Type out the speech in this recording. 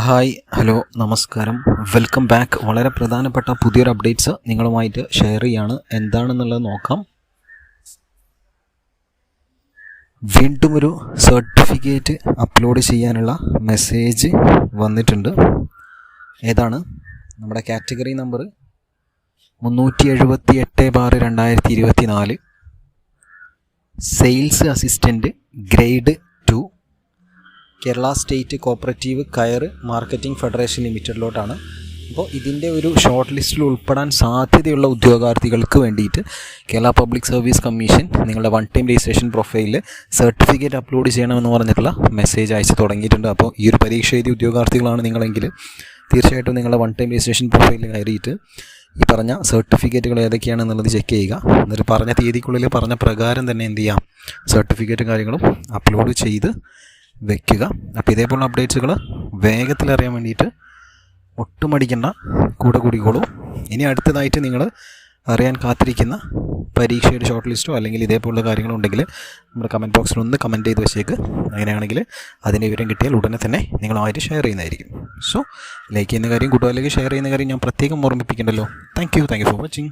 Hi hello നമസ്കാരം. Welcome back. വളരെ പ്രധാനപ്പെട്ട പുതിയൊരു അപ്ഡേറ്റ്സ് നിങ്ങളുമായിട്ട് ഷെയർ ചെയ്യാണ്. എന്താണെന്നുള്ളത് നോക്കാം. വീണ്ടും ഒരു സർട്ടിഫിക്കറ്റ് അപ്ലോഡ് ചെയ്യാനുള്ള മെസ്സേജ് വന്നിട്ടുണ്ട്. ഏതാണ്? നമ്മുടെ കാറ്റഗറി നമ്പർ മുന്നൂറ്റി എഴുപത്തി എട്ട് ബാർ രണ്ടായിരത്തി ഇരുപത്തി നാല് sales assistant grade Kerala state cooperative coir marketing federation ലിമിറ്റഡിലോട്ടാണ്. അപ്പോൾ ഇതിന്റെ ഒരു ഷോർട്ട് ലിസ്റ്റിൽ ഉൾപ്പെടാൻ സാധ്യതയുള്ള ഉദ്യോഗാർത്ഥികൾക്ക് വേണ്ടിയിട്ട് കേരള പബ്ലിക് സർവീസ് കമ്മീഷൻ നിങ്ങളുടെ വൺ ടൈം രജിസ്ട്രേഷൻ പ്രൊഫൈലിൽ സർട്ടിഫിക്കറ്റ് അപ്ലോഡ് ചെയ്യണമെന്ന് പറഞ്ഞിട്ടുള്ള മെസ്സേജ് അയച്ച് തുടങ്ങിയിട്ടുണ്ട്. അപ്പോൾ ഈ ഒരു പരീക്ഷ എഴുതിയ ഉദ്യോഗാർത്ഥികളാണ് നിങ്ങളെങ്കിൽ തീർച്ചയായിട്ടും നിങ്ങളുടെ വൺ ടൈം രജിസ്ട്രേഷൻ പ്രൊഫൈലിൽ കയറിയിട്ട് ഈ പറഞ്ഞ സർട്ടിഫിക്കറ്റുകൾ ഏതൊക്കെയാണെന്നുള്ളത് ചെക്ക് ചെയ്യുക. എന്നിട്ട് പറഞ്ഞ തീയതിക്കുള്ളിൽ പറഞ്ഞ പ്രകാരം തന്നെ എന്ത് ചെയ്യാം? സർട്ടിഫിക്കറ്റും കാര്യങ്ങളും അപ്ലോഡ് ചെയ്ത് വെക്കുക. അപ്പോൾ ഇതേപോലുള്ള അപ്ഡേറ്റ്സുകൾ വേഗത്തിൽ അറിയാൻ വേണ്ടിയിട്ട് ഒട്ടും അടിക്കണ്ട കൂടെ കൂടിക്കോളൂ. ഇനി അടുത്തതായിട്ട് നിങ്ങൾ അറിയാൻ കാത്തിരിക്കുന്ന പരീക്ഷയുടെ ഷോർട്ട് ലിസ്റ്റോ അല്ലെങ്കിൽ ഇതേപോലുള്ള കാര്യങ്ങളുണ്ടെങ്കിൽ നമ്മുടെ കമന്റ് ബോക്സിൽ ഒന്ന് കമന്റ് ചെയ്ത് വെച്ചേക്ക്. അങ്ങനെയാണെങ്കിൽ അതിന്റെ വിവരം കിട്ടിയാൽ ഉടനെ തന്നെ നിങ്ങളുമായിട്ട് ഷെയർ ചെയ്യുന്നതായിരിക്കും. സോ ലൈക്ക് ചെയ്യുന്ന കാര്യം കൂട്ടുകാരിലേക്ക് ഷെയർ ചെയ്യുന്ന കാര്യം ഞാൻ പ്രത്യേകം ഓർമ്മിപ്പിക്കണ്ടല്ലോ. Thank you thank you for watching